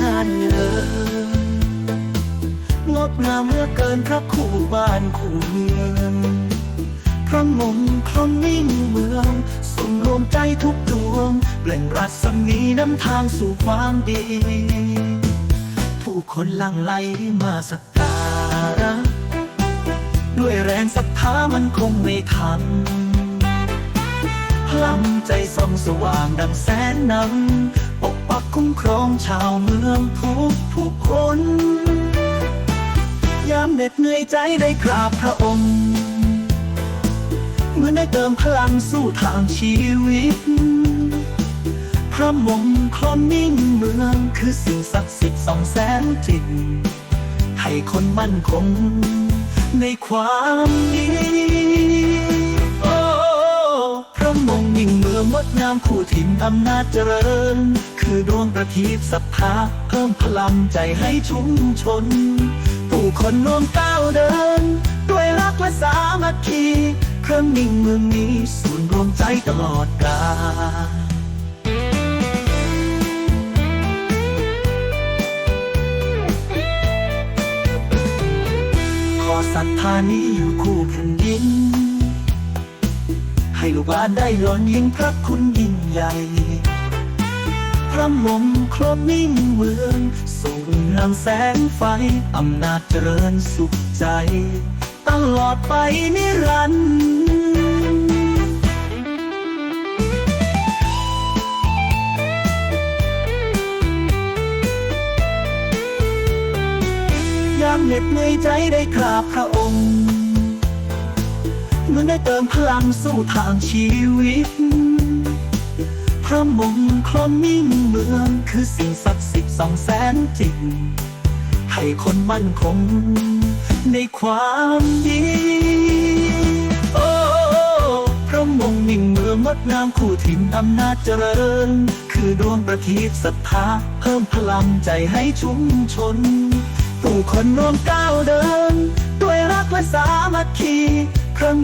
งานเลิงดงามเหลือเกินพระคู่บ้านคู่เมืองพระมงคลมิ่งเมืองส่งรวมใจทุกดวงเปล่งรัศมีนำทางสู่ความดี ผู้คนหลั่งไหลมาสักการะด้วยแรงศรัทธามันคงไม่ทันพลังใจส่องสว่างดังแสนนำ ปกปักคุ้มครองชาวเมืองทุกผู้คน ยามเหน็ดเหนื่อยใจได้กราบพระองค์ เมื่อได้เติมพลังสู้ทางชีวิต พระมงคลมิ่งเมืองคือสิ่งศักดิ์สิทธิ์สองแสนจิตให้คนมั่นคงในความดี เมืองงดงามคู่ถิ่นอำนาจเจริญ คือดวงประทีปศรัทธาเพิ่มพลังใจให้ชุมชน ผู้คนร่วมก้าวเดิน ด้วยรักและสามัคคีพระมิ่งเมืองนี้ศูนย์รวมใจตลอดกาลขอศรัทธานี้อยู่คู่แผ่นดิน ให้ลูกหลานได้ย้อนยิ่งพระคุณยิ่งใหญ่ พระมงคลมิ่งเมืองส่งนำแสงไฟ อำนาจเจริญสุขใจ ตลอดไปนิรันดร์ยามเหน็ดเหนื่อยใจได้กราบพระองค์ เมื่อได้เติมพลังสู้ทางชีวิต พระมงคลมิ่งเมืองคือสิ่งศักดิ์สิทธิ์สองแสนจริง ให้คนมั่นคงในความดีโอ้พระมงมิ่งเมืองงดงามคู่ถิ่นอำนาจเจริญ คือดวงประทีปศรัทธาเพิ่มพลังใจให้ชุมชนผู้คนร่วมก้าวเดิน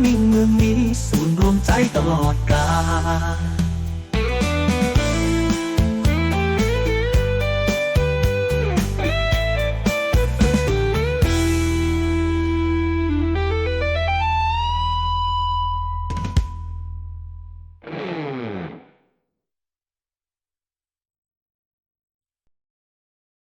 มิ่งเมืองนี้ ศูนย์รวมใจตลอดกาล